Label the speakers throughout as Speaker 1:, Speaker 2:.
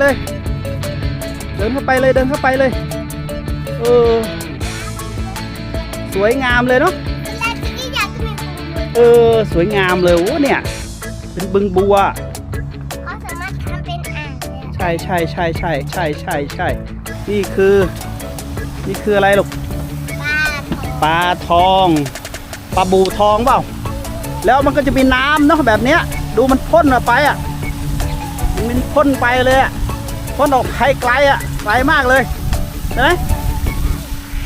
Speaker 1: เลย เดินเข้าไปเลยเดินเข้าไปเลย เออ สวยงามเลยเนาะ
Speaker 2: เวลาที่นี่อยากจะมีปูด้วย
Speaker 1: เออ สวยงามเลยโอ้เนี่ย เป็นบึงบัว
Speaker 2: เขาสามารถทำเป็นอ่างเลยอะ
Speaker 1: ใช่ใช่ใช่ใช่ใช่ใช่ใช่นี่คือ นี่คืออะไรลูก
Speaker 2: ปลาทอง
Speaker 1: ปลาทองปลาบูทองเปล่าแล้วมันก็จะมีน้ำเนาะแบบเนี้ย ดูมันพ่นออกไปอะ มันพ่นไปเลยอะพ่นออกไกลไกลๆอะไกลมากเลยเห็นไหม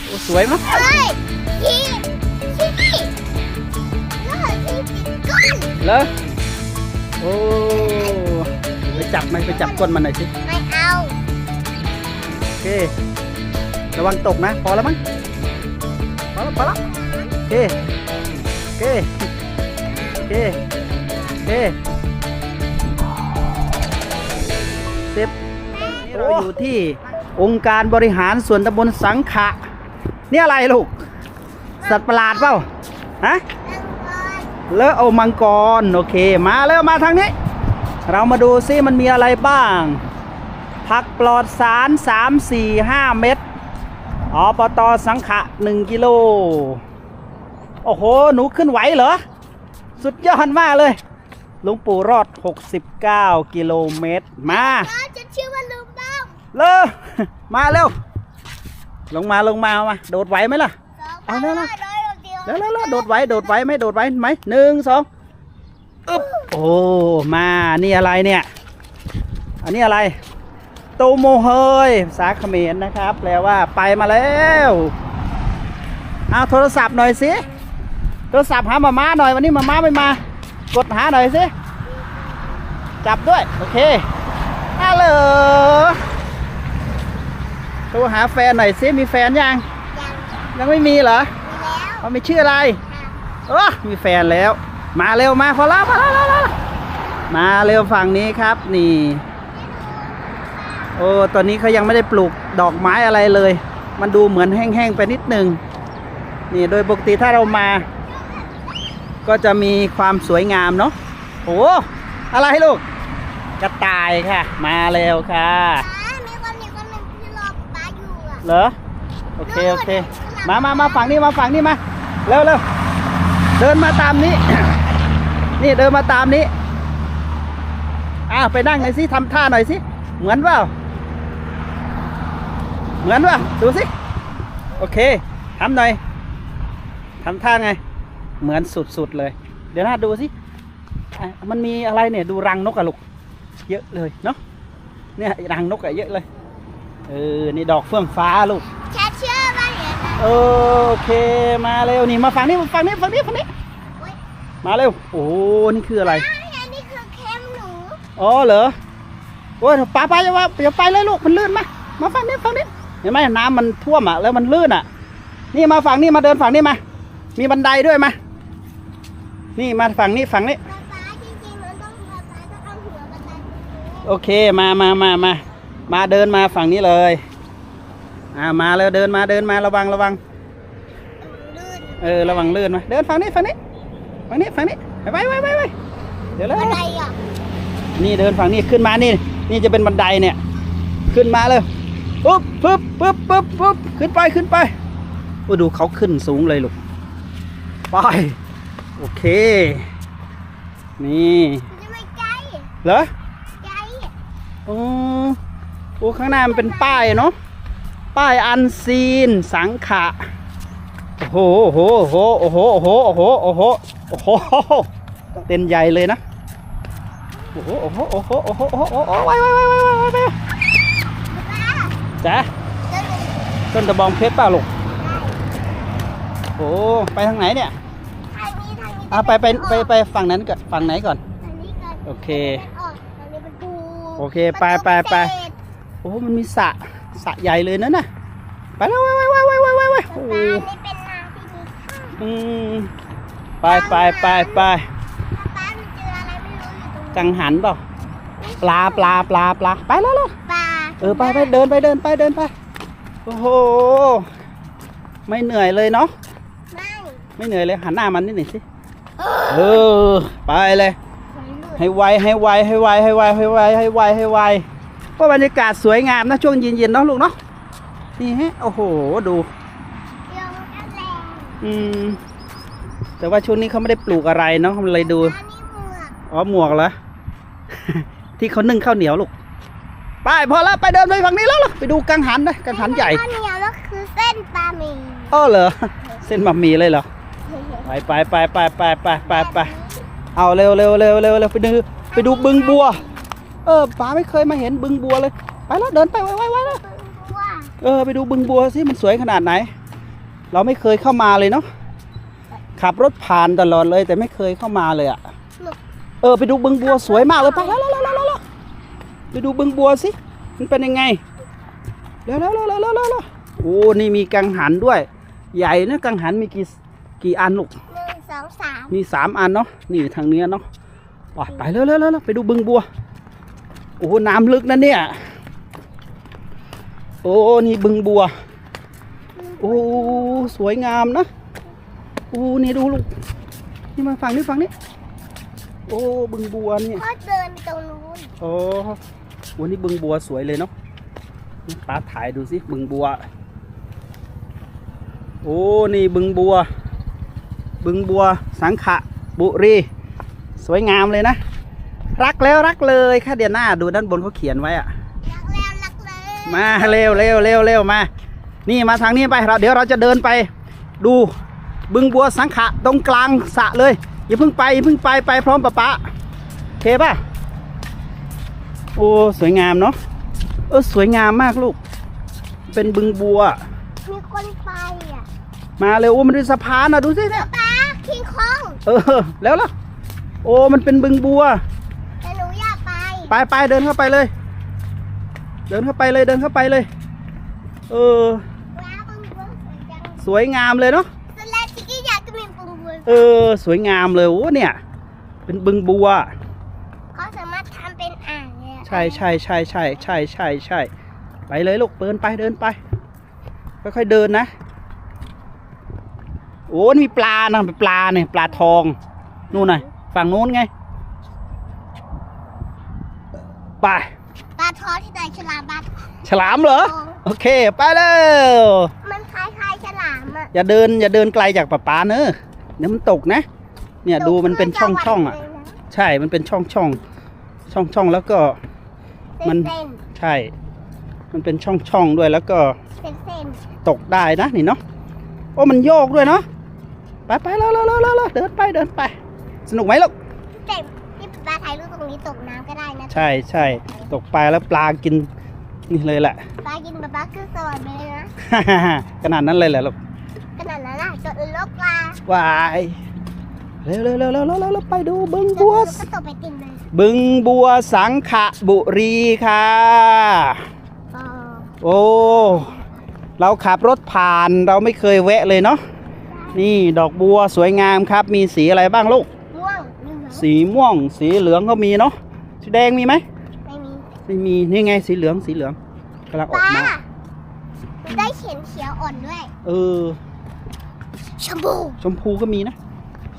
Speaker 1: โอ้สวยมั้ย
Speaker 2: เฮ้ยที่ที่แล้วที่ติดก้น
Speaker 1: เหรอโอ้ไปจับมันไปจับก้นมันหน่อยสิ
Speaker 2: ไม่เอา
Speaker 1: โอเคระวังตกนะ พอแล้วมั้งพอแล้วพอแล้วโอเคโอเคโอเคโอเค เราอยู่ที่องค์การบริหารส่วนตำบลสังขะนี่อะไรลูก สัตว์ประหลาดเปล่าฮะเลอะเอามังกร โอเค มาแล้วมาทางนี้ เรามาดูซิมันมีอะไรบ้าง ผักปลอดสาร 3 4 5 เม็ดอปตสังขะ 1 กิโล โอ้โห หนูขึ้นไหวเหรอ สุดยอดมากเลย หลวงปู่รอด 69 กิโลเมตร มา
Speaker 2: จะชื่อ ว่าลุงบ้อง
Speaker 1: เร็วมาเร็ว ลงมาลงมามา โดดไหวไหมล่ะ เอาแล้ว
Speaker 2: ร้
Speaker 1: นะ
Speaker 2: อยร้อยเดียว
Speaker 1: แล้วแล้วโดดไหวโดดไหวไหมโดดไหวไหมหนึ่งสองอึ๊บโอ้มานี่อะไรเนี่ย อันนี้อะไรโตโมเฮยภาษาเขมรนะครับ แปลว่าไปมาแล้วเอาโทรศัพท์หน่อยสิโทรศัพท์หามาม่าหน่อยวันนี้มาม่าไม่มา กดหาหน่อยสิจับด้วย โอเคฮัลโหล โทรหาแฟนหน่อยสิมีแฟนยัง
Speaker 2: ยัง
Speaker 1: ยังไม่มีเหรอ
Speaker 2: มีแล้ว
Speaker 1: เขาไม่ชื่ออะไร
Speaker 2: ค่ะ
Speaker 1: เออมีแฟนแล้ว มาเร็วมาพอแล้วมาแล้วมาแล้วมาเร็วฝั่งนี้ครับนี่ โอ้ตอนนี้เขายังไม่ได้ปลูกดอกไม้อะไรเลย มันดูเหมือนแห้งๆไปนิดนึง นี่โดยปกติถ้าเรามา ก็จะมีความสวยงามเนาะโอ้อะไรลูกกระต่ายค่ะ มาเร็วค่ะ เหรอโอเคโอเค มามามาฝั่งนี้มาฝั่งนี้มาเร็วเร็วเดินมาตามนี้ นี่เดินมาตามนี้อ้าวไปนั่งหน่อยสิทำท่าหน่อยสิเหมือนเปล่าเหมือนเปล่าดูสิ โอเคทำหน่อยทำท่าไง เหมือนสุดๆเลย เดี๋ยวน่าดูสิอะมันมีอะไรเนี่ย ดูรังนกอะลูก เยอะเลยเนาะเนี่ยรังนกอะเยอะเลย เออ นี่ดอกเฟื่องฟ้าลูก
Speaker 2: แค่เชื่อว่าเหรียญนะ
Speaker 1: โอเค มาเร็วนี่มาฝั่งนี้มาฝั่งนี้ฝั่งนี้ฝั่งนี้
Speaker 2: โอ๊ย
Speaker 1: มาเร็ว โอ้โหนี่คืออะไร
Speaker 2: อ้าวอันนี้คือเค็มหนู
Speaker 1: อ๋อเหรอ โอ้ยป้าป้าอย่าว่าอย่าไปเลยลูกมันลื่นมามาฝั่งนี้ฝั่งนี้ เห็นไหมน้ำมันท่วมอะแล้วมันลื่นอะ นี่มาฝั่งนี้มาเดินฝั่งนี้มา มีบันไดด้วยมา นี่มาฝั่งนี้ฝั่งนี้
Speaker 2: ป๊าป๊าจริงๆมันต้องป๊าป๊าต้องเอาหัวกระต่าย
Speaker 1: โอเคมามามามา มาเดินมาฝั่งนี้เลยอ่ามาแล้วเดินมาเดินมาระวังระวัง
Speaker 2: ลื่น
Speaker 1: เออระวังลื่นมาเดินฝั่งนี้ฝั่งนี้ฝั่งนี้ฝั่งนี้ไปไปไปไปไปเดี๋ยวแล้ว
Speaker 2: อะไรอะ
Speaker 1: นี่เดินฝั่งนี้ขึ้นมานี่ นี่จะเป็นบันไดเนี่ย ขึ้นมาเลยปุ๊บปุ๊บปุ๊บปุ๊บปุ๊บขึ้นไปขึ้นไปโอ้ดูเขาขึ้นสูงเลยลูกไปโอเค นี่
Speaker 2: มันจะไม่ใจ
Speaker 1: เหรอ
Speaker 2: ใจ
Speaker 1: โอ้ โอ้ข้างหน้ามันเป็นป้ายเนาะป้ายอันซีนสังขะโอ้โหโอ้โหโอ้โหโอ้โหโอ้โหโอ้โหโอ้โหเต้นใหญ่เลยนะโอ้โหโอ้โหโอ้โหโอ้โหโอ้โหโอ้ไปไปไปไปไปจ้ะต้นตะบองเพชรป่าลูกโอ้ไปทางไหนเนี่ยอะไปไปไปไปฝั่งนั้นก่อนฝั่งไหนก่อนโอเคโอเคไปไปไป โอ้ มันมีสระสระใหญ่เลยนะน่ะไปแล้วไว้ไว้ไว้ไว้ไว้ไว้ไว้โอ้
Speaker 2: ปลานี่เป็นน้ำที่มีค่า
Speaker 1: อืมไปไปไปไป
Speaker 2: ป้ามันเจออะไรไม่รู้อยู่ตรงนี้
Speaker 1: กังหันเปล่าปลาปลาปลาปลาไปแล้วลูก
Speaker 2: ปลา
Speaker 1: เออไปไปเดินไปเดินไปเดินไปโอ้โหไม่เหนื่อยเลยเนาะ
Speaker 2: ไม่
Speaker 1: ไม่เหนื่อยเลยหันหน้ามันนิดหน่อยสิเออไปเลย
Speaker 2: ไม่หลุด
Speaker 1: ให้ไวให้ไวให้ไวให้ไวให้ไวให้ไวให้ไว ก็บรรยากาศสวยงามนะช่วงเย็นๆเนาะลูกเนาะนี่ฮะโอ้โหดู
Speaker 2: เดี๋ยวมันก็แรง
Speaker 1: อืมแต่ว่าช่วงนี้เขาไม่ได้ปลูกอะไรเนาะมันเลยดู
Speaker 2: อันนี้หมวก
Speaker 1: อ๋อหมวกเหรอที่เขานึ่งข้าวเหนียวลูกไปพอแล้วไปเดินไปฝั่งนี้แล้วลูกไปดูกังหันนะกังหันใหญ่
Speaker 2: ข้าวเหนียวแล้วคือเส้นบะหมี่
Speaker 1: อ้อเหรอเส้นบะหมี่เลยเหรอไปไปไปไปไปไปไปไปเอาเร็วเร็วเร็วเร็วเร็วไปดูไปดูบึงบัว เออป้าไม่เคยมาเห็นบึงบัวเลย ไปแล้วเดินไปไวไวไวแล้ว
Speaker 2: ว่า
Speaker 1: เออไปดูบึงบัวสิมันสวยขนาดไหน เราไม่เคยเข้ามาเลยเนาะขับรถผ่านตลอดเลยแต่ไม่เคยเข้ามาเลยอะ
Speaker 2: หนุก
Speaker 1: เออไปดูบึงบัวสวยมากเลยไปแล้วแล้วแล้วแล้วแล้วไปดูบึงบัวสิมันเป็นยังไงแล้วแล้วแล้วแล้วแล้วแล้วโอ้นี่มีกังหันด้วย ใหญ่นะกังหันมีกี่กี่อันลูก
Speaker 2: หนึ่งสองสาม
Speaker 1: มีสามอันเนาะนี่ทางเนี้ยเนาะไปไปเร็วเร็วเร็วเร็วไปดูบึงบัว โอ้โหน้ำลึกนะเนี่ย โอ้ นี่บึงบัว โอ้ สวยงามนะ โอ้ นี่ดูลูก นี่มาฝั่งนี้ฝั่งนี้ โอ้ บึงบัวนี่
Speaker 2: พ่อเดินไปตรงนู้น
Speaker 1: โอ้วันนี้บึงบัวสวยเลยเนาะนี่ป้าถ่ายดูสิบึงบัว โอ้ นี่บึงบัว บึงบัว สังขะบุรี สวยงามเลยนะ รักแล้วรักเลยค่ะเดี๋ยวหน้าดูด้านบนเขาเขียนไว้อะ
Speaker 2: รักแล้วรักเลย
Speaker 1: มาเร็วเร็วเร็วเร็วมา นี่มาทางนี้ไปเราเดี๋ยวเราจะเดินไป ดูบึงบัวสังขะตรงกลางสระเลยอย่าเพิ่งไปอย่าเพิ่งไปไปพร้อมปะปะโอเคป่ะโอ้สวยงามเนาะเออสวยงามมากลูก เป็นบึงบัว
Speaker 2: มีคนไปอะ
Speaker 1: มาเร็วโอ้มันเป็นสะพานนะดูสิเนี่ย
Speaker 2: ป้าคิงคอง
Speaker 1: เออแล้วล่ะโอ้มันเป็นบึงบัว
Speaker 2: แต่หนูอยาก ไป
Speaker 1: ไปไปเดินเข้าไปเลย เดินเข้าไปเลยเดินเข้าไปเลย เออ
Speaker 2: ว้าวบึงบัวสวยจัง
Speaker 1: สวยงามเลยเนาะ
Speaker 2: ตอนแรกชิคกี้อยากจะมีบึงบัว
Speaker 1: เออ สวยงามเลยโอ้เนี่ย เป็นบึงบัว
Speaker 2: เขาสามารถทำเป็นอ่างเลยอะ
Speaker 1: ใช่ใช่ใช่ใช่ใช่ใช่ใช่ไปเลยลูกเดินไปเดินไปค่อยๆเดินนะโอ้นี่มีปลานะเป็นปลาเนี่ยปลาทองนู่นน่ะฝั่งนู้นไง ไป
Speaker 2: ปลาทอที่ไหนฉลามปลาทอ
Speaker 1: ฉลามเหรอ โอเค ไปเลย
Speaker 2: มันคล้ายๆฉลามอะ
Speaker 1: อย่าเดินอย่าเดินไกลจากป่าป้าเนอะเดี๋ยวมันตกนะ เนี่ยดูมันเป็นช่องช่องๆอะ ใช่มันเป็นช่องช่องช่องช่องๆแล้วก็ มัน
Speaker 2: เส้น
Speaker 1: ใช่ มันเป็นช่องช่องๆด้วยแล้วก็
Speaker 2: เส้นเส้น
Speaker 1: ตกได้นะนี่เนาะโอ้มันโยกด้วยเนาะไปไปแล้วแล้วแล้วแล้วเดินไปเดินไป สนุกไหมลูก
Speaker 2: เต็มที่ ปลาถ่ายรูปตรงนี้ตกน้ำก็ได้นะ
Speaker 1: ใช่ใช่ตกไปแล้วปลากินนี่เลยแหละ
Speaker 2: ปลากินปลาปลาขึ้นสวรรค์ไปเลยนะ
Speaker 1: ขนาดนั้นเลยแหละลูก
Speaker 2: ขนาดนั้นอะจดโลกปลาวา
Speaker 1: ยเร็วเร็วเร็วเร็วเร็วเร็วไปดูบึงบัว
Speaker 2: ก็ตกไปติ่มเลย
Speaker 1: บึงบัวสังขบุรีค่ะ
Speaker 2: อ๋อ
Speaker 1: โอ้เราขับรถผ่านเราไม่เคยแวะเลยเนาะนี่ดอกบัวสวยงามครับ มีสีอะไรบ้างลูก
Speaker 2: ม่วงเหลือง
Speaker 1: สีม่วง สีเหลืองก็มีเนาะ สีแดงมีไหม
Speaker 2: ไม่มี
Speaker 1: ไม่มี นี่ไง สีเหลือง สีเหลืองกำลังอ
Speaker 2: ป
Speaker 1: อก
Speaker 2: ลา
Speaker 1: มา
Speaker 2: ได้เขียนเขียวอ่อนด้วย
Speaker 1: เออ
Speaker 2: ชมพู
Speaker 1: ชมพูก็มีนะ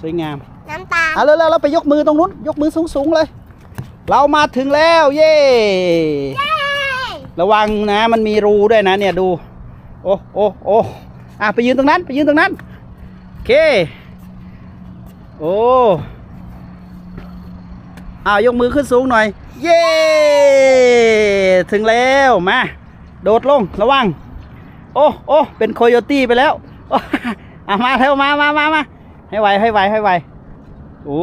Speaker 1: สวยงาม
Speaker 2: น้ำตาล
Speaker 1: เอาแล้วเราไปยกมือตรงนู้น ยกมือสูงๆเลย เรามาถึงแล้วเย่
Speaker 2: เย้
Speaker 1: ระวังนะ มันมีรูด้วยนะเนี่ยดู โอ้โอ้โอ้อะไปยืนตรงนั้น ไปยืนตรงนั้น โอเค โอ้ อ้าวยกมือขึ้นสูงหน่อย เย้ถึงแล้วมา โดดลงระวัง โอ้โอ้เป็นโคโยตี้ไปแล้วโอ้อะมาเร็วมามามามาให้ไวให้ไวให้ไวโอ้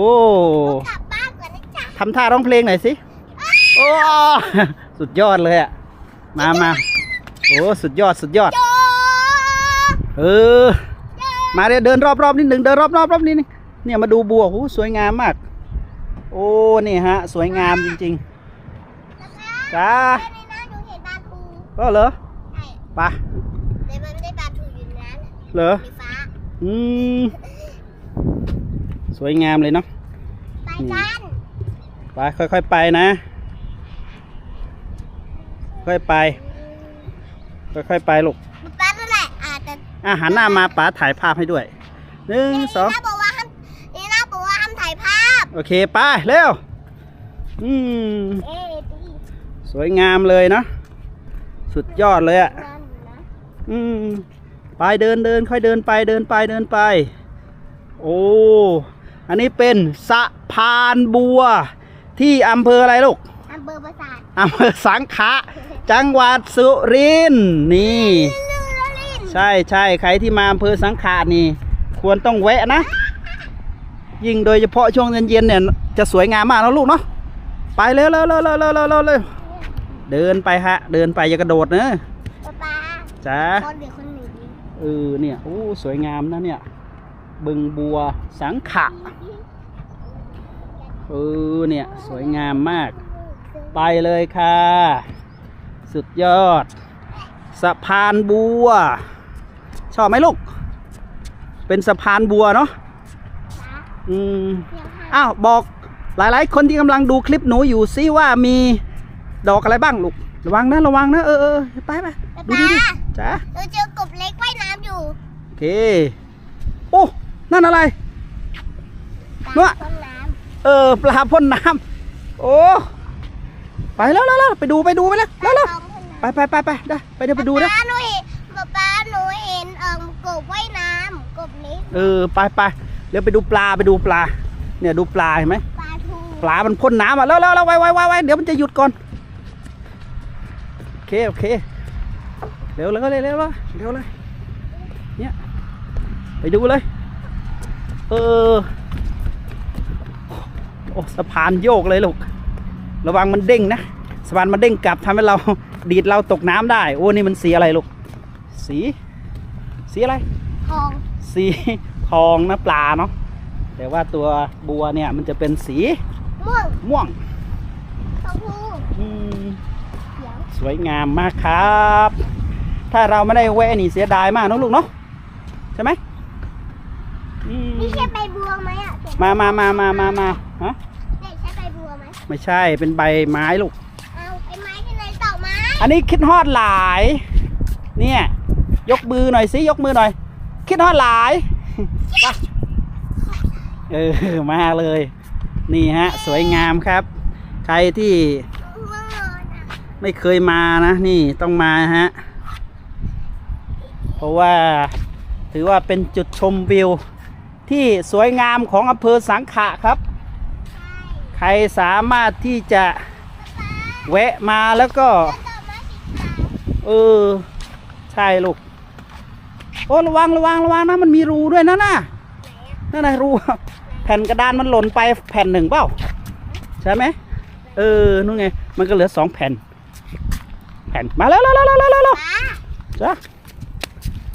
Speaker 2: กลับบ้านก่อนนะจ๊ะ
Speaker 1: ทำท่าร้องเพลงหน่อยสิโอ้สุดยอดเลยอะมามาโอ้สุดยอดสุดยอด
Speaker 2: โจ
Speaker 1: เออมาเดี๋ยวเดินรอบๆนิดหนึ่งเดินรอบๆรอบนิดนึงเนี่ยมาดูบัวโอ้สวยงามมาก โอ้ นี่ฮะ สวยงามจริงๆจ้า
Speaker 2: ในนั้นหนูเห็นปลาทู
Speaker 1: ก็เหรอ
Speaker 2: ใช่
Speaker 1: ไปะ
Speaker 2: แต่มันไม่ได้ปลาทูอยู่ในนั้น
Speaker 1: เหรอ
Speaker 2: สีฟ้า
Speaker 1: อืมสวยงามเลยเนาะ
Speaker 2: ไปกัน
Speaker 1: ไปค่อยๆไปนะ ค่อยไป ค่อยๆไปลูก
Speaker 2: ป้านั่นแหละอาจจะ
Speaker 1: อาหารหน้ามาป๋าถ่ายภาพให้ด้วยหนึ่งสอง โอเคไปเร็วอืม
Speaker 2: เอ๊ะดี
Speaker 1: สวยงามเลยเนาะสุดยอดเลยอะ
Speaker 2: นั่นนะ
Speaker 1: อืมไปเดินเดินค่อยเดินไปเดินไปเดินไป โอ้อันนี้เป็นสะพานบัว ที่อำเภออะไรลูก
Speaker 2: อำเภอปราสาท
Speaker 1: อำเภอสังขะจังหวัดสุรินทร์นี่
Speaker 2: ลือละลิน
Speaker 1: ใช่ใช่ใครที่มาอำเภอสังขะนี่ ควรต้องแวะนะ ยิ่งโดยเฉพาะช่วงเย็นๆเนี่ยจะสวยงามมากนะลูกเนาะไปเร็วๆๆๆๆๆเดินไปฮะ เดินไปอย่ากระโดด
Speaker 2: เนอะ
Speaker 1: จ้า
Speaker 2: เเอ
Speaker 1: อเนี่ยโอ้สวยงามนะเนี่ยบึงบัวสังขะเออเนี่ยสวยงามมาก ไปเลยค่ะ สุดยอด สะพานบัว ชอบไหมลูก เป็นสะพานบัวเนาะ อืม
Speaker 2: เดี๋ยวค่ะ
Speaker 1: อ้าวบอกหลายๆ คนที่กำลังดูคลิปหนูอยู่ซิว่ามีดอกอะไรบ้างลูกระวังนะระวังนะเออเออไปไป
Speaker 2: ป๊า
Speaker 1: ดู
Speaker 2: ป๊า
Speaker 1: ดิดิจ้า
Speaker 2: เราเจอกบเล็กว่ายน้ำอยู่
Speaker 1: โอเคโอ้นั่นอะไร
Speaker 2: ปลา
Speaker 1: เนอะ
Speaker 2: ต้นน้
Speaker 1: เออปลาพ่นน้ำโอ้ไปแล้วแล้วแล้วไปดูไปดูไปแล้วำแล้วแล้ว
Speaker 2: ปลาต้นน้ำ
Speaker 1: ไปไปไปไปได้ไปเดี๋ยวไปดูนะ
Speaker 2: ป๊าหนูเห็นป๊าป๊าหนูเห็นเอ่มกบว่ายน้ำกบเล็ก
Speaker 1: เออไปไป เดี๋ยวไปดูปลาไปดูปลา เนี่ยดูปลาเห็นไหม
Speaker 2: ปลาทู
Speaker 1: ปลามันพ่นน้ำอะแล้วแล้วแล้วไวไวไวไวเดี๋ยวมันจะหยุดก่อนโอเคโอเคเร็วเลยเร็วเร็วเลยเร็วเลยเนี่ยไปดูเลย เออโอ้สะพานโยกเลยลูกระวังมันเด้งนะสะพานมันเด้งกลับทำให้เราดีดเราตกน้ำได้ โอ้นี่มันสีอะไรลูก สี สีอะไร
Speaker 2: ทอง
Speaker 1: สี ทองนะปลาเนาะแต่ว่าตัวบัวเนี่ยมันจะเป็นสี
Speaker 2: ม่วง
Speaker 1: ม่วง
Speaker 2: ชมพู
Speaker 1: อืม
Speaker 2: เขียว
Speaker 1: สวยงามมากครับ ถ้าเราไม่ได้แวะนี่เสียดายมากเนอะลูกเนาะใช่ไหมอืม
Speaker 2: นี่ใช่ใบบัวไหมอะเด็ก
Speaker 1: มามามามามามาฮะ
Speaker 2: เด็กใช่ใบบัวไหม
Speaker 1: ไม่ใช่เป็นใบไม้ลูก
Speaker 2: เอาไอ้ไม้ที่ไหนต่อไม้
Speaker 1: อันนี้คิดฮอดหลาย เนี่ย ยกมือหน่อยสิยกมือหน่อย คิดฮอดหลาย ไปเออมาเลย นี่ฮะ สวยงามครับ ใครที่ไม่เคยมานะ นี่ต้องมาฮะ เพราะว่าถือว่าเป็นจุดชมวิว ที่สวยงามของอำเภอสังขะครับ ใครสามารถที่จะแวะมาแล้วก็ เออ ใช่ลูก โอ้ระวังระวังระวังนะมันมีรูด้วยนะน่ะ
Speaker 2: ไหนอะ
Speaker 1: นั่นนะรูแผ่นกระดานมันหล่นไปแผ่นหนึ่งเปล่าใช่ไหมเออนู่นไงมันก็เหลือสองแผ่น แผ่นมาแล้วแล้วแล้วแล้วแล้ว
Speaker 2: ป้า
Speaker 1: จ้ะ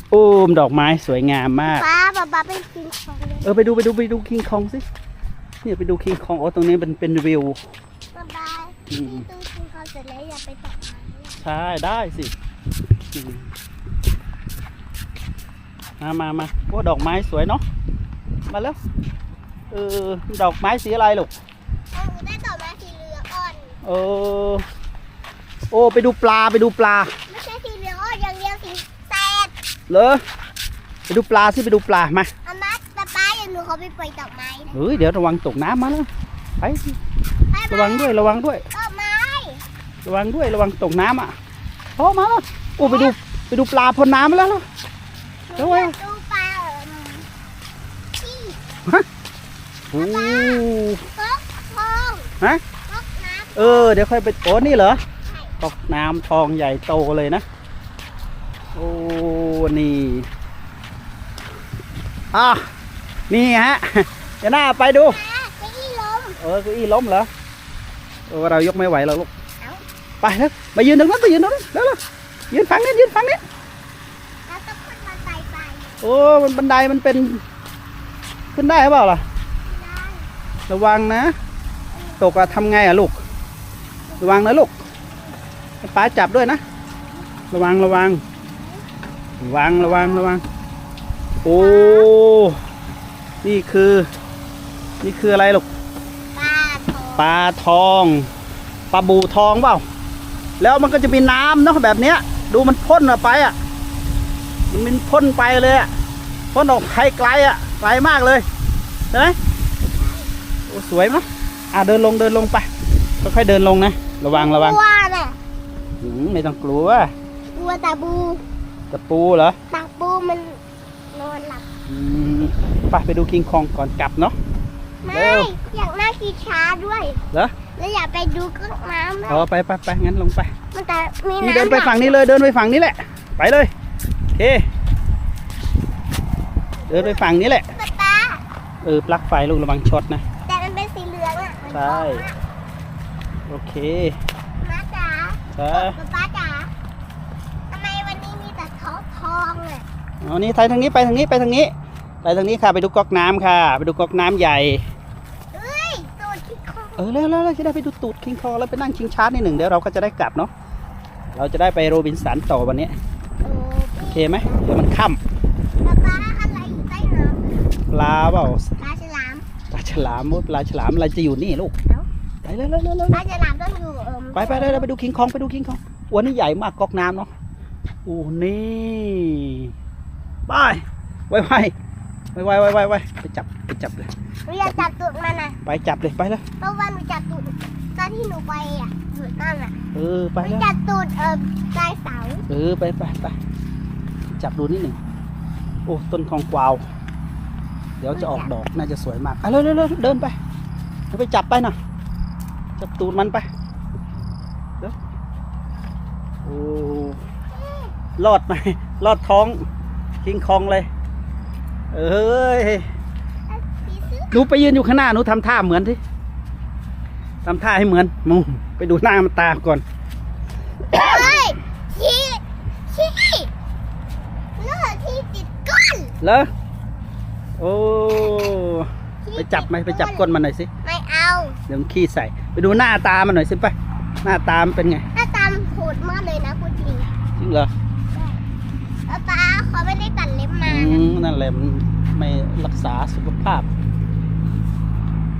Speaker 1: โอ้มดอกไม้สวยงามมาก
Speaker 2: ป้าป๊าป๊าเป็นกินของเลย
Speaker 1: เออไปดูไปดูไปดูคิงคองสิเนี่ยไปดูคิงคองโอ้ตรงนี้เป็นเป็นวิว
Speaker 2: ป๊าป๊า
Speaker 1: อื
Speaker 2: ที่
Speaker 1: ม
Speaker 2: ตู้กินข้าวเสร็จแล้วอย่าไปต่อไม้อะ
Speaker 1: ใช่ได้สิอื มมามามาโอ้ดอกไม้สวยเนาะ มาแล้ว เออ ดอกไม้สีอะไรลูก
Speaker 2: เอาหนูได้ต่อไม้สีเหลืองอ่อน
Speaker 1: เออ โอ้ ไปดูปลา ไปดูปลา
Speaker 2: ไม่ใช่สีเหลืองอ่อนอย่างเดียวสีแสด
Speaker 1: เหรอ ไปดูปลาสิ ไปดูปลา มา
Speaker 2: อามาป๊าป๊าอย่างหนูเขาไปปล่อยดอกไม้นะ
Speaker 1: เฮ้ย เดี๋ยวระวังตกน้ำมาแล้ว ไปสิ
Speaker 2: ไปไประ
Speaker 1: วังด้วย ระวังด้วย
Speaker 2: ดอกไม้
Speaker 1: ระวังด้วย ระวังตกน้ำอะโอ้มาแล้ว โอ้ ไปดู ไปดูปลาพ่นน้ำมาแล้วเหรอ
Speaker 2: ห
Speaker 1: แล้
Speaker 2: นู
Speaker 1: วไง
Speaker 2: อยากดูปลาเอิ่มที่
Speaker 1: โอ้
Speaker 2: ก๊อกทอง
Speaker 1: ฮะ
Speaker 2: ก๊อกน้
Speaker 1: เออ เดี๋ยวค่อยไปโอ้นี่เหรอำ
Speaker 2: ใช่
Speaker 1: ตกน้ำทองใหญ่โตเลยนะ โอ้ นี่อะนี่ฮะ เดี๋ยวหน้าไปดู
Speaker 2: ปลาไปอีลม
Speaker 1: เออเก้าอี้ล้มเหรอเออเรายกไม่ไหวแล้วลูก
Speaker 2: เอ้า
Speaker 1: ไปแล้วมายืนตรงนั้นไปยืนตรงนั้นแล้วยืนฝั่งนี้ยืนฝั่งนี้
Speaker 2: แล้วต้องขึ้นมาไต่ไป
Speaker 1: โอ้มันบันไดมันเป็นขึ้นได้หรือเปล่าล่ะ
Speaker 2: ได้
Speaker 1: ระวังนะ ตกอะทำไงอะลูก ระวังนะลูกให้ป้าจับด้วยนะ ระวังระวัง ระวังระวังระวัง โอ้ นี่คือ นี่คืออะไรลูก
Speaker 2: ปลาทอง
Speaker 1: ปลาทองปลาบูทองเปล่า แล้วมันก็จะมีน้ำเนาะแบบเนี้ย ดูมันพ่นออกไปอะ มันมันพ่นไปเลยอะพ่นออกไปไกลอะไกลมากเลยเห็นไหมโอ้สวยมั้ยอะเดินลงเดินลงไปค่อยๆเดินลงนะระวังระวัง
Speaker 2: กลัวน่ะ
Speaker 1: อืมไม่ต้องกลัว
Speaker 2: กลัวตาบู
Speaker 1: ตะปูเหรอ
Speaker 2: ตาบูมันนอนหลับ
Speaker 1: อืมไปไปดูคิงคองก่อนกลับเนาะ
Speaker 2: ไม่
Speaker 1: เร็ว
Speaker 2: อยากนั่งขี่ช้าด้วย
Speaker 1: เหรอ
Speaker 2: แล้วอยากไปดูเครื่องน้ำด้
Speaker 1: อ๋อ
Speaker 2: วย
Speaker 1: ไปไปไปงั้นลงไป
Speaker 2: มันจะมี
Speaker 1: นี่
Speaker 2: น้ำ
Speaker 1: เดินไปฝั่งนี้เลยเดินไปฝั่งนี้แหละ ไปเลยโอ เค เดินไปฝั่งนี้แหละ
Speaker 2: ป๊าป๊า
Speaker 1: เออ ปลั๊กไฟลูกระวังช็อตนะ
Speaker 2: แต่มันเป็นสีเหลืองอะมัน
Speaker 1: ใช่ โอเค
Speaker 2: ม้าจ๋า
Speaker 1: จ้า
Speaker 2: ป๊าป๊าจ๋าทำไมวันนี้มีแต่ทองทองอะ
Speaker 1: เอานี่ไทยทางนี้ไปทางนี้ไปทางนี้ ไปทางนี้ค่ะ ไปดูก๊อกน้ำค่ะ ไปดูก๊อกน้ำใหญ่
Speaker 2: เฮ้ยตัวที่คอง
Speaker 1: เออแล้วแล้วเราจะได้ไปดูตูดคิงคองแล้วไปนั่งชิงช้านิดหนึ่งเดี๋ยวเราก็จะได้กลับเนาะเราจะได้ไปโรบินสันต่อวันนี้
Speaker 2: โอ้
Speaker 1: โอ เคไหมเดี๋ยวมันค่
Speaker 2: ป๊าป๊าอะไรอยู่ใต้น้ำ
Speaker 1: ปลาเปล่าำ
Speaker 2: ปลาฉลาม
Speaker 1: ปลาฉลามโอ้ยปลาฉลามอะไรจะอยู่นี่ลูก
Speaker 2: เอ้า
Speaker 1: ไปเลยเลยเลยเลย
Speaker 2: ปลาฉลามต้องอยู่เอิม
Speaker 1: ไปไปเลยเลยไปดูคิงคองไปดูคิงคองอ้วนนี่ใหญ่มากก๊อกน้ำเนาะโอ้นี่ไปไวไวไวไวไวไวไวไปจับไปจับเลย
Speaker 2: หนูอยากจับตูดมันอะ
Speaker 1: ไปจับเลยไปเลย
Speaker 2: เพราะว่าหนูจับตูดตอนที่หนูไปอะตูดนั่นอะ
Speaker 1: เออไป
Speaker 2: หนู
Speaker 1: แล้ว
Speaker 2: จับตูดเอิมใต้เสา
Speaker 1: เออไปไปไป จับดูนิดหนึ่งโอ้ต้นทองกวาว เดี๋ยวจะออกดอกน่าจะสวยมากอะเร็วเร็วเร็วเดินไปเดี๋ยวไปจับไปนะจับตูดมันไปเดี๋ยวโอ้รอดไหมรอดท้องคิงคองเลย เอ้ยหนูไปยืนอยู่ข้างหน้าหนูทำท่าเหมือนที่ทำท่าให้เหมือนมูไปดูหน้ามันตาก่อน
Speaker 2: เฮ้ยชี้ชี้เลือดที่ติดก้น
Speaker 1: เหรอโอ้ไปจับไหมไปจับก้นมันหน่อยสิ
Speaker 2: ไม่เอา
Speaker 1: เดี๋ยวมันขี้ใส่ ไปดูหน้าตามันหน่อยสิไปหน้าตามันเป็นไง
Speaker 2: หน้าตามโหดมากเลยนะพูดจริง
Speaker 1: จริงเหรอ
Speaker 2: แล้วป้าเขาไม่ได้ตัดเล็บมา
Speaker 1: อืมนั่นแหละมันไม่รักษาสุขภาพ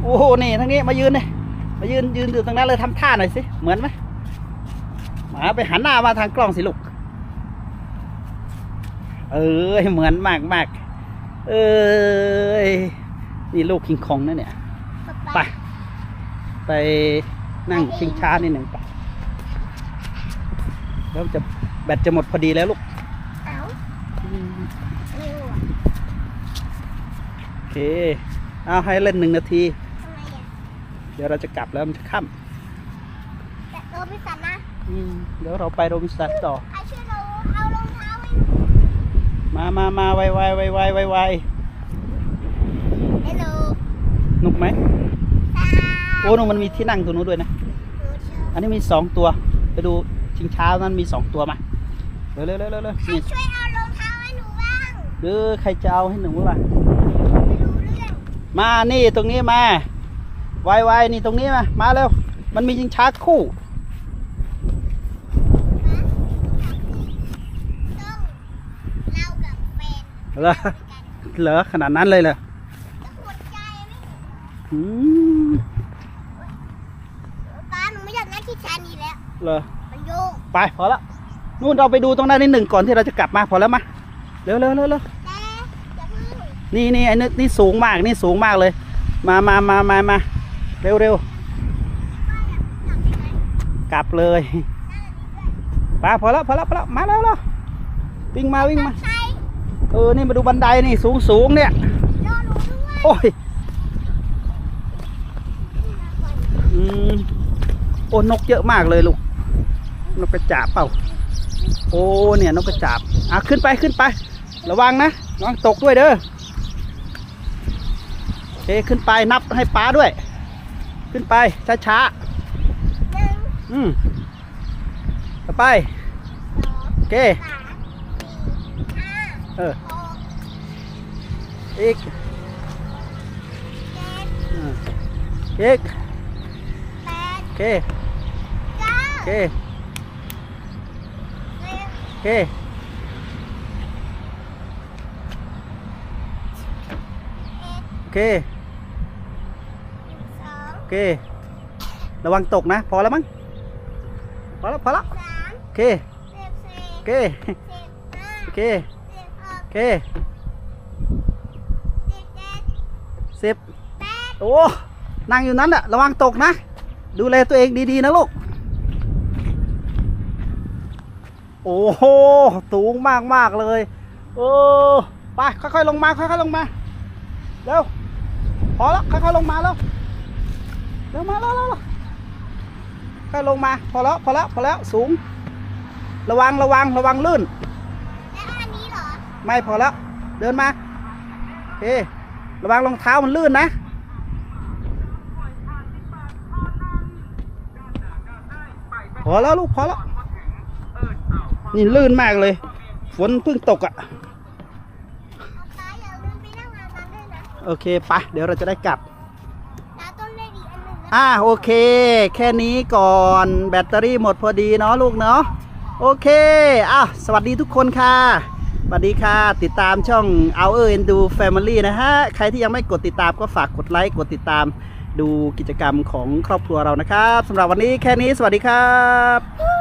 Speaker 1: โอ้โหนี่ทั้งนี้มายืนเลยมายืนยืนอยู่ตรงนั้นเลยทำท่าหน่อยสิเหมือนไหมหมาไปหันหน้ามาทางกล้องสิลูก เอ้ยเหมือนมากมากเอ้ยนี่ลูกคิงคองนะเนี่ย ไป ไปนั่งชิงช้านิดหนึ่งไปแล้วจะแบตจะหมดพอดีแล้วลูก
Speaker 2: เอาเร็วอะ
Speaker 1: โอเคเอาให้เล่นหนึ่งนาที
Speaker 2: ทำไมอะ
Speaker 1: เดี๋ยวเราจะกลับแล้วมันจะค่
Speaker 2: แต่โรบินสันนะำ
Speaker 1: อืมเดี๋ยวเราไปโรบินสันต่อ
Speaker 2: ใครช่วยเราเอารองเท้าให้หนู
Speaker 1: มามามาไวไวไวไวไวไว
Speaker 2: ฮัลโหล
Speaker 1: นุกไหม
Speaker 2: ตา
Speaker 1: โอ้นูนมันมีที่นั่งตัวนู้นด้วยนะ
Speaker 2: หนูเชื่อ
Speaker 1: อันนี้มีสองตัว ไปดูชิงช้านั้นมีสองตัวมา เร็วเร็วเร็วเร็วเร็ว
Speaker 2: ใคร
Speaker 1: นี่
Speaker 2: ช่วยเอารองเท้าให้หนูบ้าง
Speaker 1: เออใครจะเอาให้หนูล่ะ
Speaker 2: ไม่รู้เรื่อง
Speaker 1: มานี่ตรงนี้มาไวไวนี่ตรงนี้มา มาเร็ว มันมีชิงช้าคู่
Speaker 2: ต้องเล่ากับแฟน
Speaker 1: เหรอเหรอขนาดนั้นเลยเหรอ
Speaker 2: แล้วหัวใจไม่
Speaker 1: อืม
Speaker 2: ป้าหนูไม่อยากนั่งที่ชานีแล้ว
Speaker 1: เหรอ
Speaker 2: มันโยก
Speaker 1: ไปพอละนู่นเราไปดูตรงนั้นนิดหนึ่งก่อนที่เราจะกลับมาพอแล้วมาเร็วเร็วเร็วเร็ว
Speaker 2: แต่อย่าเพิ่ง
Speaker 1: นี่นี่ไอ้นี่นี่สูงมากนี่สูงมากเลย มามามามามาเร็วเร็ว
Speaker 2: ป้าอยากกลับไปไหม
Speaker 1: กลับเลยไปพอแล้วพอแล้วพอแล้วมาแล้วแล้ววิ่งมาวิ่งมา
Speaker 2: ใช่
Speaker 1: เออ นี่มาดูบันไดนี่สูงสูงเนี่ย
Speaker 2: รอหนูด้วย
Speaker 1: โอ้ย อืม โอ้นกเยอะมากเลยลูก นกกระจาบเปล่า โอ้ เนี่ยนกกระจาบ อะขึ้นไปขึ้นไป ระวังนะ ระวังตกด้วยเด้อโอเคขึ้นไปนับให้ป้าด้วย ขึ้นไปช้าช้า
Speaker 2: หนึ่ง
Speaker 1: ๆอืมต่อไป
Speaker 2: สอง
Speaker 1: โอเค
Speaker 2: สามสี่ห้า
Speaker 1: เออ
Speaker 2: หก
Speaker 1: อีก
Speaker 2: เจ็ด
Speaker 1: อืมอีก
Speaker 2: แปด
Speaker 1: โอเค
Speaker 2: เก้า
Speaker 1: โอเค
Speaker 2: สิบ
Speaker 1: โอเค
Speaker 2: เอ็ด
Speaker 1: โอเค
Speaker 2: สอง
Speaker 1: โอเค ระวังตกนะ พอแล้วมั้ง พอแล้ว พอแล้ว
Speaker 2: สาม
Speaker 1: โอเค
Speaker 2: สิบสี่
Speaker 1: โอเค
Speaker 2: สิบห้า
Speaker 1: โอเค
Speaker 2: สิบหก
Speaker 1: โอ เค
Speaker 2: สิบ
Speaker 1: โอ้ นั่งอยู่นั้นอะระวังตกนะ ดูแลตัวเองดีๆนะลูก โอ้โหสูงมากๆเลย โอ้ไปค่อยๆลงมา ค่อยๆลงมา เร็ว พอแล้วค่อยๆลงมาแล้วเร็วมาแล้วแล้วค่อยลงมา พอแล้ว พอแล้ว พอแล้ว สูง ระวัง ระวัง ระวังลื่น ไม่พอแล้ว เดินมาโอเคระวังรองเท้ามันลื่นนะ พอแล้วลูกพอแล้ว นี่ลื่นมากเลย ฝนเพิ่งตกอะ่ะ
Speaker 2: เอาป้าอย่าลืมไปนั่งงานนั้นด้วยนะ
Speaker 1: โอเคไปเดี๋ยวเราจะได้กลับ
Speaker 2: แล้วต้นเล่นอีกอันหนึ่งนะ
Speaker 1: อ่าโอเค แค่นี้ก่อนแบตเตอรี่หมดพอดีเนาะลูกเนาะโอเคอ้าวสวัสดีทุกคนค่ะ สวัสดีค่ะ ติดตามช่อง Our Endu Family นะฮะ ใครที่ยังไม่กดติดตามก็ฝากกดไลค์ กดติดตามดูกิจกรรมของครอบครัวเรานะครับสำหรับวันนี้แค่นี้สวัสดีครับ